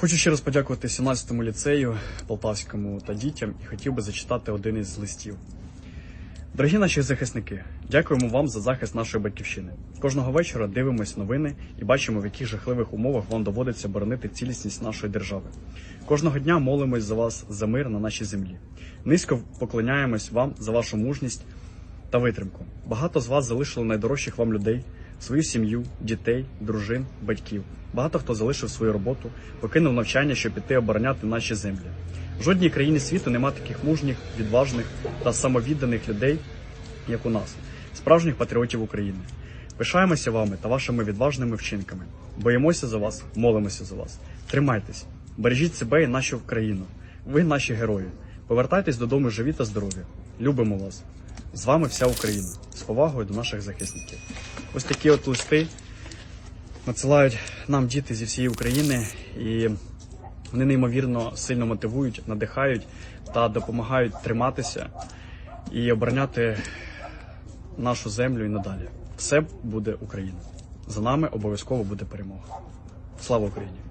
Хочу ще раз подякувати 17-му ліцею, Полтавському та дітям і хотів би зачитати один із листів. Дорогі наші захисники, дякуємо вам за захист нашої батьківщини. Кожного вечора дивимось новини і бачимо, в яких жахливих умовах вам доводиться боронити цілісність нашої держави. Кожного дня молимось за вас за мир на нашій землі. Низько поклоняємось вам за вашу мужність та витримку. Багато з вас залишили найдорожчих вам людей, свою сім'ю, дітей, дружин, батьків. Багато хто залишив свою роботу, покинув навчання, щоб піти обороняти наші землі. В жодній країні світу нема таких мужніх, відважних та самовідданих людей, як у нас, справжніх патріотів України. Пишаємося вами та вашими відважними вчинками. Боїмося за вас, молимося за вас. Тримайтесь, бережіть себе і нашу країну. Ви наші герої. Повертайтесь додому живі та здорові. Любимо вас. З вами вся Україна. Повагою до наших захисників. Ось такі от листи надсилають нам діти зі всієї України, і вони неймовірно сильно мотивують, надихають та допомагають триматися і обороняти нашу землю і надалі. Все буде Україна. За нами обов'язково буде перемога. Слава Україні!